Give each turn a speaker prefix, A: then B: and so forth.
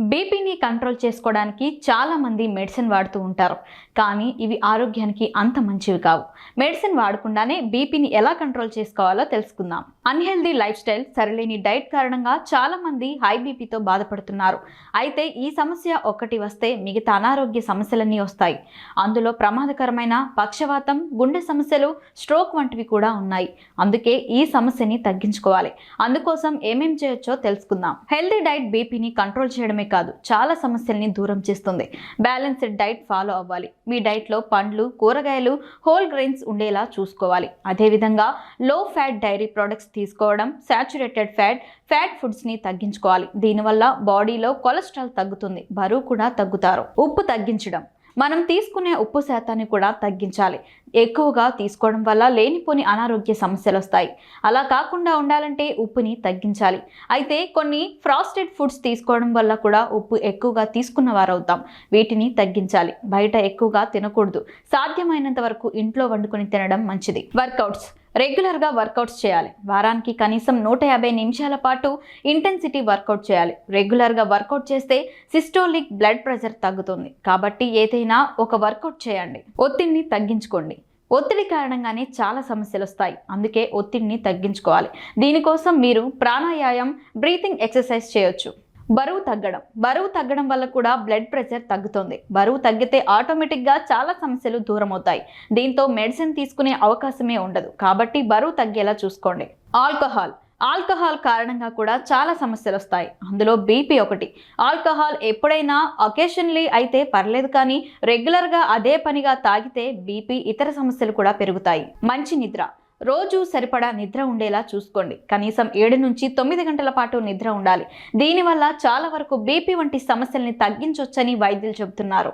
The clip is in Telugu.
A: బీపీని కంట్రోల్ చేసుకోవడానికి చాలామంది మెడిసిన్ వాడుతూ ఉంటారు. కానీ ఇవి ఆరోగ్యానికి అంత మంచివి కావు. మెడిసిన్ వాడకుండానే బీపీని ఎలా కంట్రోల్ చేసుకోవాలో తెలుసుకుందాం. అన్హెల్దీ లైఫ్ స్టైల్ సరిలేని డైట్ కారణంగా చాలామంది హై బీపీతో బాధపడుతున్నారు. అయితే ఈ సమస్య ఒకటి వస్తే మిగతా అనారోగ్య సమస్యలన్నీ వస్తాయి. అందులో ప్రమాదకరమైన పక్షవాతం గుండె సమస్యలు స్ట్రోక్ వంటివి కూడా ఉన్నాయి. అందుకే ఈ సమస్యని తగ్గించుకోవాలి. అందుకోసం ఏమేం చేయొచ్చో తెలుసుకుందాం. హెల్దీ డైట్ బీపీని కంట్రోల్ చేయడమే కాదు చాలా సమస్యల్ని దూరం చేస్తుంది. బ్యాలెన్స్డ్ డైట్ ఫాలో అవ్వాలి. మీ డైట్లో పండ్లు కూరగాయలు హోల్ గ్రెయిన్స్ ఉండేలా చూసుకోవాలి. అదేవిధంగా లో ఫ్యాట్ డైరీ ప్రొడక్ట్స్ తీసుకోవడం శాచురేటెడ్ ఫ్యాట్ ఫ్యాట్ ఫుడ్స్ని తగ్గించుకోవాలి. దీనివల్ల బాడీలో కొలెస్ట్రాల్ తగ్గుతుంది బరువు కూడా తగ్గుతారు. ఉప్పు తగ్గించడం మనం తీసుకునే ఉప్పు శాతాన్ని కూడా తగ్గించాలి. ఎక్కువగా తీసుకోవడం వల్ల లేనిపోని అనారోగ్య సమస్యలు వస్తాయి. అలా కాకుండా ఉండాలంటే ఉప్పుని తగ్గించాలి. అయితే కొన్ని ఫ్రాస్టెడ్ ఫుడ్స్ తీసుకోవడం వల్ల కూడా ఉప్పు ఎక్కువగా తీసుకున్న వారవుతాం. వీటిని తగ్గించాలి. బయట ఎక్కువగా తినకూడదు. సాధ్యమైనంత వరకు ఇంట్లో వండుకొని తినడం మంచిది. వర్కౌట్స్. రెగ్యులర్గా వర్కౌట్స్ చేయాలి. వారానికి కనీసం నూట యాభై నిమిషాల పాటు ఇంటెన్సిటీ వర్కౌట్ చేయాలి. రెగ్యులర్గా వర్కౌట్ చేస్తే సిస్టోలిక్ బ్లడ్ ప్రెషర్ తగ్గుతుంది. కాబట్టి ఏదైనా ఒక వర్కౌట్ చేయండి. ఒత్తిడిని తగ్గించుకోండి. ఒత్తిడి కారణంగానే చాలా సమస్యలు వస్తాయి. అందుకే ఒత్తిడిని తగ్గించుకోవాలి. దీనికోసం మీరు ప్రాణాయామం బ్రీతింగ్ ఎక్సర్సైజ్ చేయొచ్చు. బరువు తగ్గడం. బరువు తగ్గడం వల్ల కూడా బ్లడ్ ప్రెషర్ తగ్గుతుంది. బరువు తగ్గితే ఆటోమేటిక్గా చాలా సమస్యలు దూరం అవుతాయి దీంతో మెడిసిన్ తీసుకునే అవకాశమే ఉండదు. కాబట్టి బరువు తగ్గేలా చూసుకోండి. ఆల్కహాల్. ఆల్కహాల్ కారణంగా కూడా చాలా సమస్యలు వస్తాయి. అందులో బీపీ ఒకటి. ఆల్కహాల్ ఎప్పుడైనా అకేషన్లీ అయితే పర్లేదు కానీ రెగ్యులర్గా అదే పనిగా తాగితే బీపీ ఇతర సమస్యలు కూడా పెరుగుతాయి. మంచి నిద్ర. రోజు సరిపడా నిద్ర ఉండేలా చూసుకోండి. కనీసం ఏడు నుంచి తొమ్మిది గంటల పాటు నిద్ర ఉండాలి. దీనివల్ల చాలా వరకు బీపీ వంటి సమస్యల్ని తగ్గించవచ్చని వైద్యులు చెబుతున్నారు.